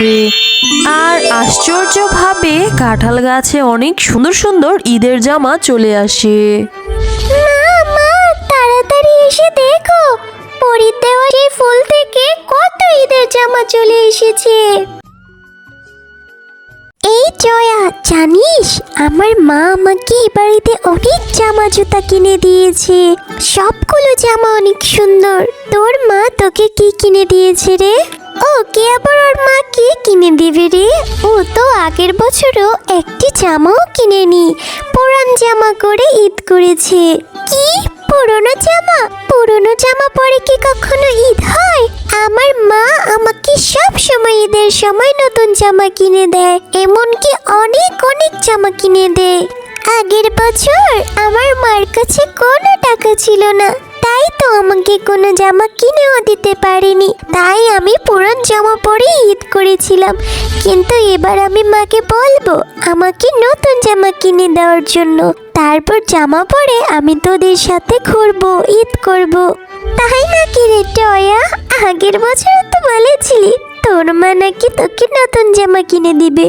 আর আশ্চর্যভাবে কাঁঠাল গাছে অনেক সুন্দর সুন্দর ঈদের জামা চলে আসে। মা মা, তাড়াতাড়ি এসে দেখো, পরির দেওয়া সেই ফুল থেকে কত ঈদের জামা চলে এসেছে। এই জয়া, জানিস, আমার মা আমাকে এ বাড়িতে অনেক জামা জুতা কিনে দিয়েছে। সবগুলো জামা অনেক সুন্দর। তোর মা তোকে কি কিনে দিয়েছে রে? ও কে আবার ওর মা কি কিনে দিবে রে? ও তো আগের বছরও একটি জামাও কিনেনি। পুরান জামা করে ঈদ করেছে। কি? পুরনো জামা? পুরনো জামা পরে কি কখনো ঈদ হয়? আমার মা আমাকে সব সময় ঈদের সময় নতুন জামা কিনে দেয়, এমনকি অনেক অনেক জামা কিনে দেয়। আগের বছর আমার মার কাছে কোনো টাকা ছিল না। তাই তো আমাকে কোনো জামা কিনেও দিতে পারেনি। তাই আমি পুরান জামা পরে ঈদ করেছিলাম। কিন্তু এবার আমি মাকে বলব, আমাকে নতুন জামা কিনে দেওয়ার জন্য। তারপর জামা পরে আমি তোদের সাথে ঘুরবো, ঈদ করব। তাই নাকি রে টয়া? আগের বছর তো বলেছিলি, তোর মা নাকি তোকে নতুন জামা কিনে দিবে।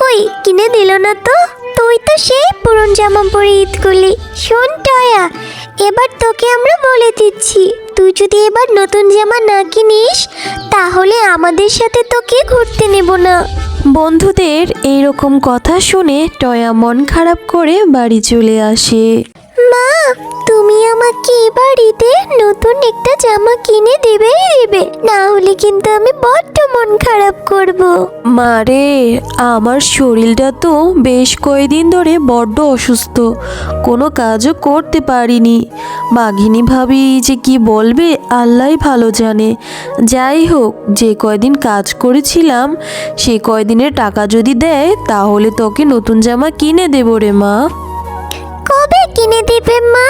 কই, কিনে দিল না তো? তুই তো সেই পুরন জামা পরে ঈদ করলি। শোন টয়া এবার তোকে আমরা বলে দিচ্ছি। তুই যদি এবার নতুন জামা না কিনিস তাহলে আমাদের সাথে তোকে ঘুরতে নেব না। বন্ধুদের এই রকম কথা শুনে টয়া মন খারাপ করে বাড়ি চলে আসে। মা আমাকে এ বাড়িতে নতুন একটা জামা কিনে দেবেই দেবে না হলে কিন্তু আমি বড্ড মন খারাপ করব। মারে আমার শরীরটা তো বেশ কয়েকদিন ধরে বড্ড অসুস্থ। কোনো কাজও করতে পারিনি। বাঘিনী ভাবি যে কি বলবে আল্লাহ ভালো জানে। যাই হোক যে কয়দিন কাজ করেছিলাম সে কয়দিনের টাকা যদি দেয় তাহলে তোকে নতুন জামা কিনে দেবো রে মা। কবে কিনে দেবে মা?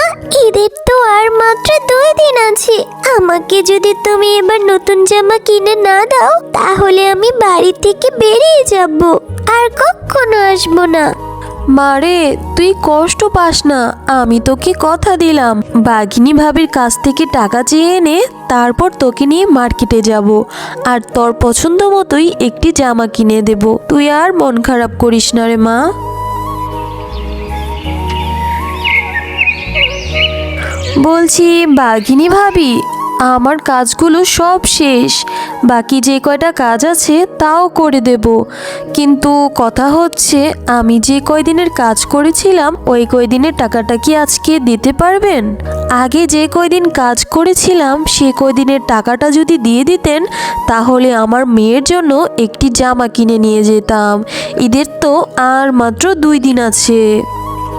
ঈদের তো আর মাত্র দুই দিন আছে। আমাকে যদি তুমি এবার নতুন জামা কিনে না দাও, তাহলে আমি বাড়ি থেকে বেরিয়ে যাব। আর কখনো আসব না। মারে তুই কষ্ট পাস না। আমি তোকে কথা দিলাম। বাঘিনী ভাবির কাছ থেকে টাকা চেয়ে এনে তারপর তোকে নিয়ে মার্কেটে যাব। আর তোর পছন্দ মতোই একটি জামা কিনে দেব। তুই আর মন খারাপ করিস না রে মা। বলছি, বাঘিনী ভাবি, আমার কাজগুলো সব শেষ। বাকি যে কয়টা কাজ আছে তাও করে দেব। কিন্তু কথা হচ্ছে, আমি যে কয়দিনের কাজ করেছিলাম, ওই কয়দিনের টাকাটা কি আজকে দিতে পারবেন? আগে যে কয়দিন কাজ করেছিলাম, সে কয়দিনের টাকাটা যদি দিয়ে দিতেন, তাহলে আমার মেয়ের জন্য একটি জামা কিনে নিয়ে যেতাম। ঈদের তো আর মাত্র দুই দিন আছে।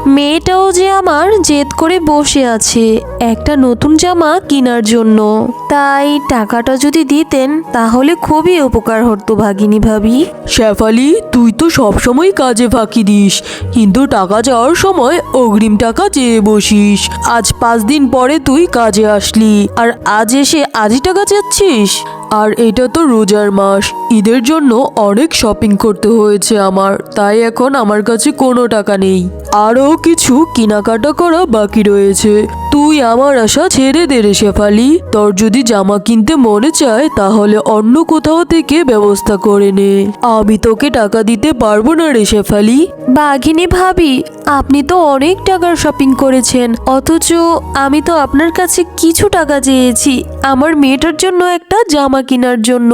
মেয়েটাও যে আমার জেদ করে বসে আছে একটা নতুন জামা কেনার জন্য। তাই টাকাটা যদি দিতেন, তাহলে খুবই উপকার হতো ভাগিনী ভাবি। শেফালি, তুই তো সবসময় কাজে ফাঁকি দিস, কিন্তু টাকা যাওয়ার সময় অগ্রিম টাকা চেয়ে বসিস। আজ পাঁচ দিন পরে তুই কাজে আসলি, আর আজ এসে আজই টাকা চাচ্ছিস? আর এটা তো রোজার মাস, ঈদের জন্য অনেক শপিং করতে হয়েছে আমার, তাই এখন আমার কাছে কোনো টাকা নেই। আরও কিছু কেনাকাটা করা বাকি রয়েছে। তুই আমার আশা ছেড়ে দে রে শেফালি। তোর যদি জামা কিনতে মনে চায়, তাহলে অন্য কোথাও থেকে ব্যবস্থা করে নে। আমি তোকে টাকা দিতে পারব না রে শেফালি। বাঘিনী ভাবি, আপনি তো অনেক টাকার শপিং করেছেন। অথচ আমি তো আপনার কাছে কিছু টাকা চেয়েছি, আমার মেয়েটার জন্য একটা জামা কেনার জন্য।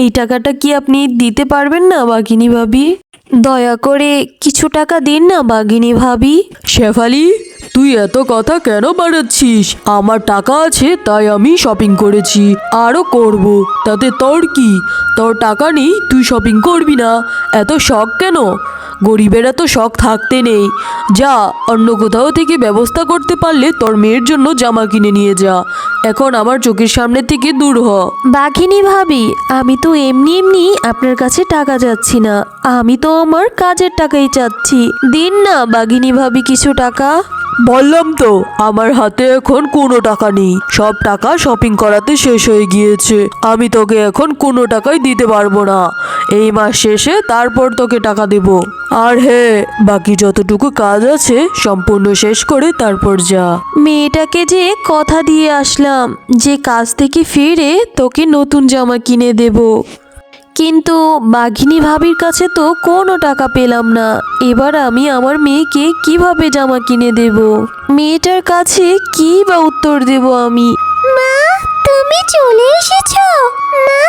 এই টাকাটা কি আপনি দিতে পারবেন না, বাঘিনী ভাবি? দয়া করে কিছু টাকা দিন না বাগিনী ভাবি। শেফালি? তুই এত কথা কেন বাড়াচ্ছিস? আমার টাকা আছে, তাই আমি শপিং করেছি। আরও করব। তাতে তোর কি? তোর টাকা নেই, তুই শপিং করবি না। এত শখ কেন? গরিবেরা তো শখ থাকতে নেই। যা, অন্য কোথাও থেকে ব্যবস্থা করতে পারলে তোর মেয়ের জন্য জামা কিনে নিয়ে যা। এখন আমার চোখের সামনে থেকে দূর হ। বাঘিনী ভাবি, আমি তো এমনি এমনি আপনার কাছে টাকা যাচ্ছি না। আমি তো আমার কাজের টাকাই চাচ্ছি। দিন না বাঘিনী ভাবি কিছু টাকা। বললাম তো, আমার হাতে এখন কোনো টাকা নেই। সব টাকা শপিং করাতে শেষ হয়ে গিয়েছে। আমি তোকে এখন কোনো টাকাই দিতে পারব না। এই মাস শেষে তারপর তোকে টাকা দেব। আর হ্যাঁ বাকি যতটুকু কাজ আছে, সম্পূর্ণ শেষ করে তারপর যা। মেয়েটাকে যে কথা দিয়ে আসলাম, যে কাজ থেকে ফিরে তোকে নতুন জামা কিনে দেব। কিন্তু বাঘিনী ভাবির কাছে তো কোনো টাকা পেলাম না। এবার আমি আমার মেয়েকে কীভাবে জামা কিনে দেব? মেয়েটার কাছে কি বা উত্তর দেব আমি? মা, তুমি চলে এসেছ? না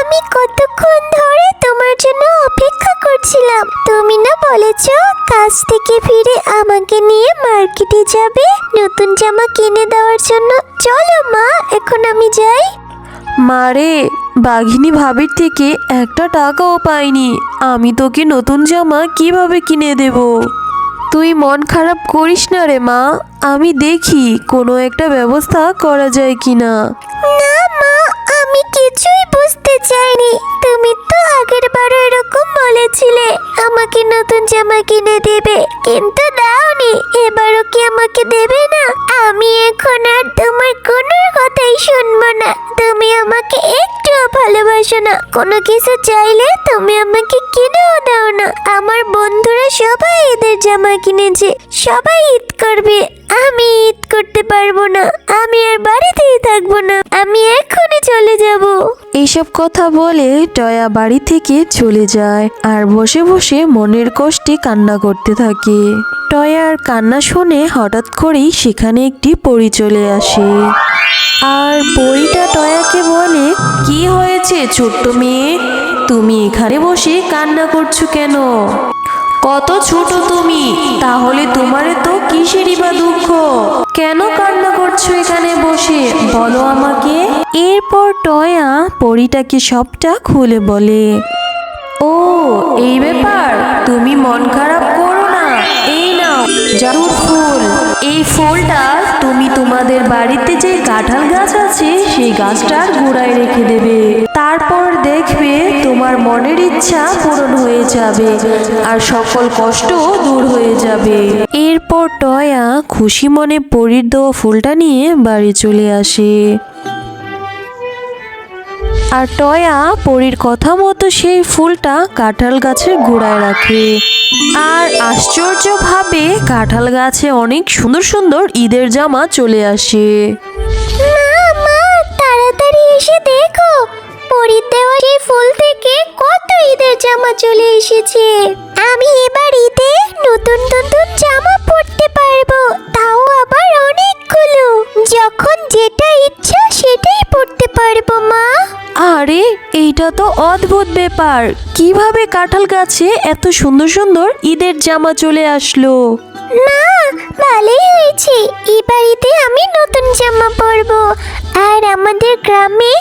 আমি কতক্ষণ ধরে তোমার জন্য অপেক্ষা করছিলাম। তুমি না বলেছ কাজ থেকে ফিরে আমাকে নিয়ে মার্কেটে যাবে। নতুন জামা কিনে দেওয়ার জন্য। চলো মা, এখন আমি যাই। মারে বাঘিনী ভাবির থেকে একটা টাকাও পাইনি। আমি তোকে নতুন জামা কীভাবে কিনে দেব? তুই মন খারাপ করিস না রে মা, আমি দেখি কোনো একটা ব্যবস্থা করা যায় কিনা। না মা, আমি কিছুই বুঝতে চাইনি। তুমি তো আগের বারও এরকম বলেছিলে, আমাকে নতুন জামা কিনে দেবে। কিন্তু দাওনি, এবারও কি আমাকে দেবে না? আমি এখন আর তোমার কোনো কথাই শুনব ভালোবাসো না কোনো কিছু চাইলে তুমি আমাকে কিনেও দাও না। আমার বন্ধুরা সবাই ঈদের জামা কিনেছে। সবাই ঈদ করবে। আমি ঈদ করতে পারব না। আমি আর বাড়িতেই থাকব না। আমি এখনই চলে যাব। এইসব কথা বলে টয়া বাড়ি থেকে চলে যায় আর বসে বসে মনের কষ্টে কান্না করতে থাকে। টয়ার কান্না শুনে হঠাৎ করেই সেখানে একটি পরি চলে আসে। আর কি হয়েছে, ছোট্ট মেয়ে? তুমি এখানে বসে কান্না করছ কেন? কত ছোট তুমি, তাহলে তোমার তো কিসেরই বা দুঃখ? কেন কান্না করছ এখানে বসে? বলো আমাকে। এরপর টয়া পরিটাকে সবটা খুলে বলে, ও, এই ব্যাপার? তুমি মন খারাপ করো না। এই নাও জাদুর ফুল। এই ফুলটা তুমি তোমাদের বাড়িতে যে কাঁঠাল গাছ আছে, সেই গাছটার গোড়ায় রেখে দেবে। তারপর দেখবে তোমার মনের ইচ্ছা পূরণ হয়ে যাবে আর সকল কষ্ট দূর হয়ে যাবে। এরপর টয়া খুশি মনে পরির দেওয়া ফুলটা নিয়ে বাড়ি চলে আসে। আর টয়া পরীর কথা মতো সেই ফুলটা কাঁঠাল গাছের গোড়ায় রাখে। আর আশ্চর্যভাবে কাঁঠাল গাছে অনেক সুন্দর সুন্দর ঈদের জামা চলে আসে। তাড়াতাড়ি এসে দেখো, পরির দেওয়া সেই ফুল থেকে কত ঈদের জামা চলে এসেছে। আমি এবার ঈদে নতুন নতুন জামা পরতে পারব। এইটা তো অদ্ভুত ব্যাপার। কীভাবে কাঁঠাল গাছে এত সুন্দর সুন্দর ঈদের জামা চলে আসলো? না, ভালোই হয়েছে। এই বাড়িতে আমি নতুন জামা পরবো। আর আমাদের গ্রামে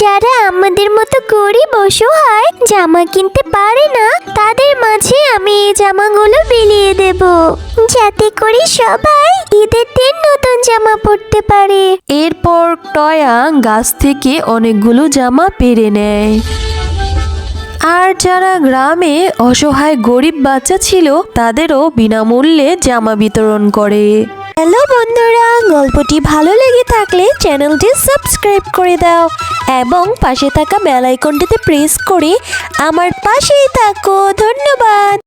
যারা আমাদের মতো গরিব অসহায় জামা কিনতে পারে না, তাদের মাঝে আমি এই জামাগুলো বিলিয়ে দেব। যাতে করে সবাই ঈদের দিন নতুন জামা পরতে পারে। এরপর টয়া গাছ থেকে অনেকগুলো জামা পেরে নেয়। আর যারা গ্রামে অসহায় গরিব বাচ্চা ছিল, তাদেরও বিনামূল্যে জামা বিতরণ করে। হ্যালো বন্ধুরা, গল্পটি ভালো লেগে থাকলে চ্যানেলটি সাবস্ক্রাইব করে দাও এবং পাশে থাকা বেল আইকনটিতে প্রেস করে আমার পাশেই থাকো। ধন্যবাদ।